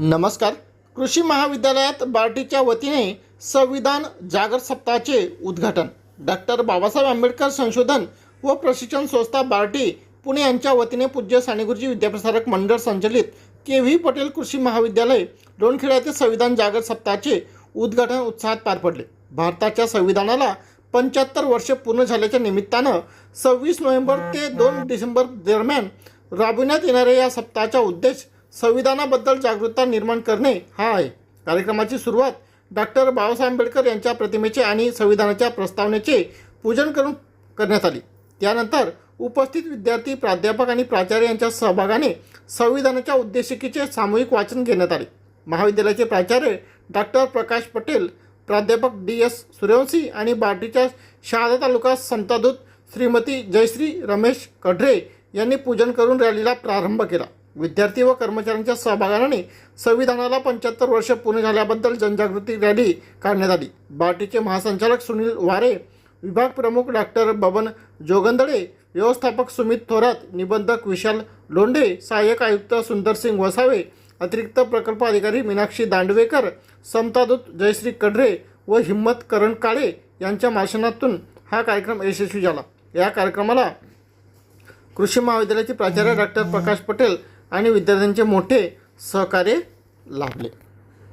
नमस्कार. कृषी महाविद्यालयात बार्टीच्या वतीने संविधान जागर सप्ताहाचे उद्घाटन. डॉक्टर बाबासाहेब आंबेडकर संशोधन व प्रशिक्षण संस्था बार्टी पुणे यांच्या वतीने पूज्य सानेगुरुजी विद्याप्रसारक मंडळ संचलित के व्ही पटेल कृषी महाविद्यालय लोणखेडा येथे संविधान जागर सप्ताहाचे उद्घाटन उत्साहात पार पडले. भारताच्या संविधानाला पंच्याहत्तर वर्षे पूर्ण झाल्याच्या निमित्तानं सव्वीस नोव्हेंबर ते दोन डिसेंबर दरम्यान राबविण्यात येणाऱ्या या सप्ताहाचा उद्देश संविधानाबद्दल जागरूकता निर्माण करणे हा आहे. कार्यक्रमाची सुरुवात डॉक्टर बाबासाहेब आंबेडकर यांच्या प्रतिमेचे आणि संविधानाच्या प्रस्तावनेचे पूजन करून करण्यात आली. त्यानंतर उपस्थित विद्यार्थी प्राध्यापक आणि प्राचार्य यांच्या सहभागाने संविधानाच्या उद्देशिकेचे सामूहिक वाचन घेण्यात आले. महाविद्यालयाचे प्राचार्य डॉक्टर प्रकाश पटेल प्राध्यापक डी एस सूर्यवंशी आणि बार्टीच्या शहादा तालुका संतादूत श्रीमती जयश्री रमेश कढरे यांनी पूजन करून रॅलीला प्रारंभ केला. विद्यार्थी व कर्मचाऱ्यांच्या सहभागाने संविधानाला पंच्याहत्तर वर्ष पूर्ण झाल्याबद्दल जनजागृती रॅली काढण्यात आली. बार्टीचे महासंचालक सुनील वारे विभाग प्रमुख डॉक्टर बबन जोगंदळे व्यवस्थापक सुमित थोरात निबंधक विशाल लोंढे सहाय्यक आयुक्त सुंदरसिंग वसावे अतिरिक्त प्रकल्प अधिकारी मीनाक्षी दांडवेकर समतादूत जयश्री कढरे व हिम्मत करण काळे यांच्या भाषणातून हा कार्यक्रम यशस्वी झाला. या कार्यक्रमाला कृषी महाविद्यालयाचे प्राचार्य डॉक्टर प्रकाश पटेल आणि विद्यार्थ्यांचे मोठे सहकार्य लाभले.